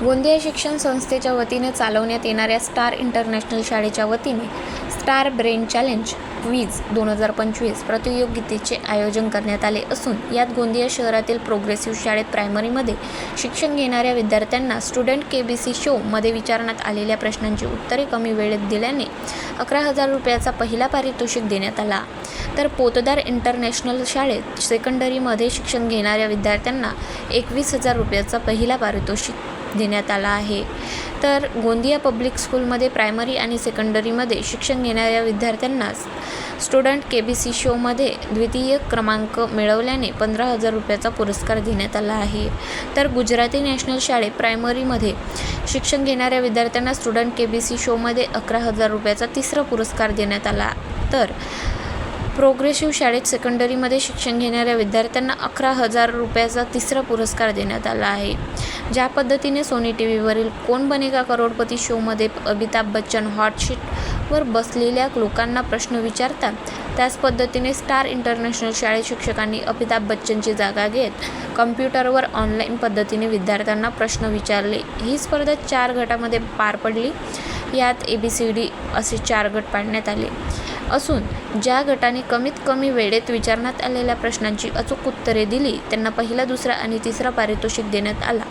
गोंदिया शिक्षण संस्थेच्या वतीने चालवण्यात येणाऱ्या स्टार इंटरनॅशनल शाळेच्या वतीने स्टार ब्रेन चॅलेंज क्वीज दोन हजार पंचवीस प्रतियोगितेचे आयोजन करण्यात आले असून यात गोंदिया शहरातील प्रोग्रेसिव्ह शाळेत प्रायमरीमध्ये शिक्षण घेणाऱ्या विद्यार्थ्यांना स्टुडंट के बी सी शोमध्ये विचारण्यात आलेल्या प्रश्नांची उत्तरे कमी वेळेत दिल्याने अकरा हजार रुपयाचा पहिला पारितोषिक देण्यात आला. तर पोतदार इंटरनॅशनल शाळेत सेकंडरीमध्ये शिक्षण घेणाऱ्या विद्यार्थ्यांना एकवीस हजार रुपयाचा पहिला पारितोषिक देण्यात आला आहे. तर गोंदिया पब्लिक स्कूलमध्ये प्रायमरी आणि सेकंडरीमध्ये शिक्षण घेणाऱ्या विद्यार्थ्यांना स्टुडंट के बी सी शोमध्ये द्वितीय क्रमांक मिळवल्याने पंधरा हजार रुपयाचा पुरस्कार देण्यात आला आहे. तर गुजराती नॅशनल शाळेत प्रायमरीमध्ये शिक्षण घेणाऱ्या विद्यार्थ्यांना स्टुडंट के बी सी शोमध्ये अकरा हजार रुपयाचा तिसरा पुरस्कार देण्यात आला. तर प्रोग्रेसिव्ह शाळेत सेकंडरीमध्ये शिक्षण घेणाऱ्या विद्यार्थ्यांना अकरा हजार रुपयाचा तिसरा पुरस्कार देण्यात आला आहे. ज्या पद्धतीने सोनी टी व्हीवरील कोण बनेगा करोडपती शोमध्ये अमिताभ बच्चन हॉटशीटवर बसलेल्या लोकांना प्रश्न विचारतात त्याच पद्धतीने स्टार इंटरनॅशनल शाळेत शिक्षकांनी अमिताभ बच्चनची जागा घेत कम्प्युटरवर ऑनलाईन पद्धतीने विद्यार्थ्यांना प्रश्न विचारले. ही स्पर्धा चार गटामध्ये पार पडली. यात ए बी सी डी असे चार गट पाडण्यात आले. असून ज्या गटाने कमीत कमी वेळेत विचारण्यात आलेल्या प्रश्नांची अचूक उत्तरे दिली त्यांना पहिला दुसरा आणि तिसरा पारितोषिक देण्यात आला.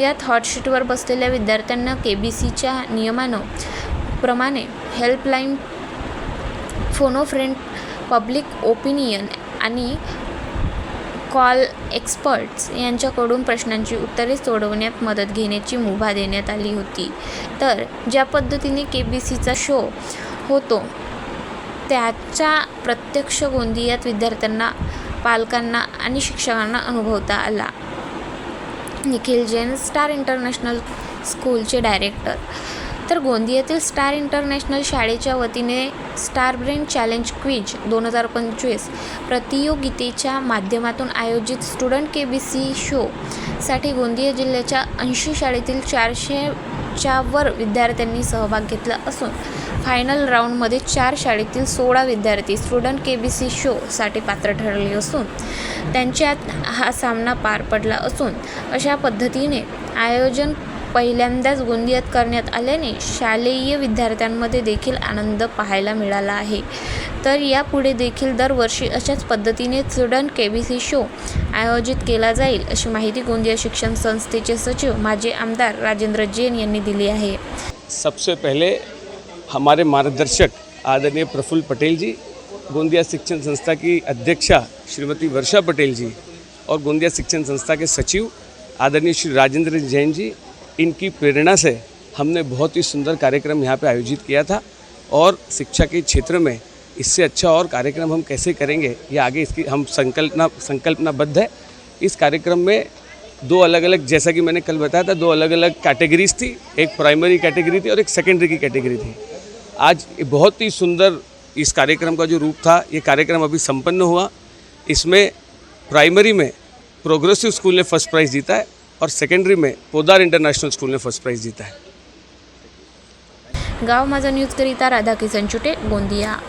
यात हॉटशीटवर बसलेल्या विद्यार्थ्यांना के बी सीच्या नियमानं प्रमाणे helpline phone a friend public opinion आणि कॉल एक्सपर्ट्स यांच्याकडून प्रश्नांची उत्तरे सोडवण्यात मदत घेण्याची मुभा देण्यात आली होती. तर ज्या पद्धतीने के बी सीचा शो होतो त्याच्या प्रत्यक्ष गोंदियात विद्यार्थ्यांना पालकांना आणि शिक्षकांना अनुभवता आला. निखिल जैन स्टार इंटरनॅशनल स्कूलचे डायरेक्टर. तर गोंदियातील स्टार इंटरनॅशनल शाळेच्या वतीने स्टार ब्रेन चॅलेंज क्विज दोन हजार पंचवीस प्रतियोगितेच्या माध्यमातून आयोजित स्टुडंट के बी सी शोसाठी गोंदिया जिल्ह्याच्या ऐंशी शाळेतील चारशेच्या वर विद्यार्थ्यांनी सहभाग घेतला असून फायनल राऊंडमध्ये चार शाळेतील सोळा विद्यार्थी स्टुडंट के बी सी शोसाठी पात्र ठरले असून त्यांच्यात हा सामना पार पडला असून अशा पद्धतीने आयोजन पहिल्यांदाच गोंदियात करण्यात आल्याने शालेय विद्यार्थ्यांमध्ये देखील आनंद पाहायला मिळाला आहे. तर यापुढे देखील दरवर्षी अशाच पद्धतीने student K B C show आयोजित केला जाईल अशी माहिती गोंदिया शिक्षण संस्थेचे सचिव माजी आमदार राजेंद्र जैन यांनी दिली आहे. सबसे पहले हमारे मार्गदर्शक आदरणीय प्रफुल्ल पटेल जी गोंदिया शिक्षण संस्था की अध्यक्षा श्रीमती वर्षा पटेल जी और गोंदिया शिक्षण संस्था के सचिव आदरणीय श्री राजेंद्र जैन जी इनकी प्रेरणा से हमने बहुत ही सुंदर कार्यक्रम यहाँ पे आयोजित किया था और शिक्षा के क्षेत्र में इससे अच्छा और कार्यक्रम हम कैसे करेंगे, ये आगे इसकी हम संकल्पना, संकल्पनाबद्ध है। इस कार्यक्रम में दो अलग अलग जैसा कि मैंने कल बताया था, दो अलग अलग कैटेगरीज थी। एक प्राइमरी कैटेगरी थी और एक सेकेंडरी की कैटेगरी थी। आज बहुत ही सुंदर इस कार्यक्रम का जो रूप था, ये कार्यक्रम अभी संपन्न हुआ। इसमें प्राइमरी में प्रोग्रेसिव स्कूल ने फ़र्स्ट प्राइज़ जीता है। और सेकेंडरी में पोदार इंटरनेशनल स्कूल ने फर्स्ट प्राइज़ जीता है। गाव माझा न्यूजकरिता राधा किसन चुटे गोंदिया.